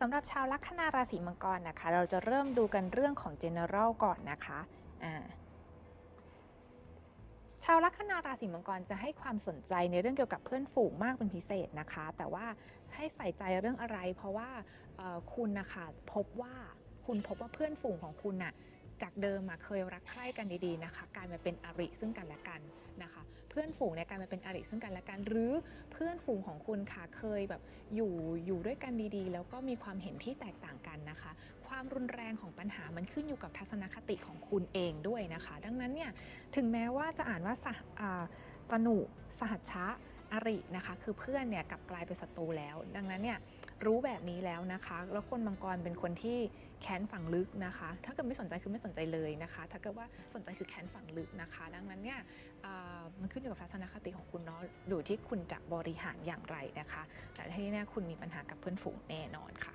สำหรับชาวลัคนาราศีมังกรนะคะ เราจะเริ่มดูกันเรื่องของ general ก่อนนะคะอ่าชาวลัคนาราศีมังกรจะให้ความสนใจในเรื่องเกี่ยวกับเพื่อนฝูงมากเป็นพิเศษนะคะ แต่ว่าให้ใส่ใจเรื่องอะไร เพราะว่าคุณนะคะพบว่าคุณพบว่าเพื่อนฝูงของคุณน่ะ จากเดิมอะเคยรักใคร่กันดีๆนะคะกลายมาเป็นอริซึ่งกันและกันนะคะ เพื่อนฝูงเนี่ยกลายมาเป็นอริซึ่งกันและกัน หรือเพื่อนฝูงของคุณค่ะเคยแบบอยู่อยู่ด้วยกันดีๆ แล้วก็มีความเห็นที่แตกต่างกันนะคะ ความรุนแรงของปัญหามันขึ้นอยู่กับทัศนคติของคุณเองด้วยนะคะ ดังนั้นเนี่ยถึงแม้ว่าจะอ่านว่าสหอ่าตนุสหัชชะอรินะคะ คือเพื่อนเนี่ยกลับกลายเป็นศัตรูแล้ว ดังนั้นเนี่ย รู้แบบนี้แล้วนะคะ แล้วคนมังกรเป็นคนที่แค้นฝังลึกนะคะ ถ้าเกิดไม่สนใจคือไม่สนใจเลยนะคะ ถ้าเกิดว่าสนใจคือแค้นฝังลึกนะคะ ดังนั้นเนี่ยมันขึ้นอยู่กับทัศนคติของคุณเนาะอยู่ที่คุณจะบริหารอย่างไรนะคะ แต่ที่แน่คุณมีปัญหากับเพื่อนฝูงแน่นอนค่ะ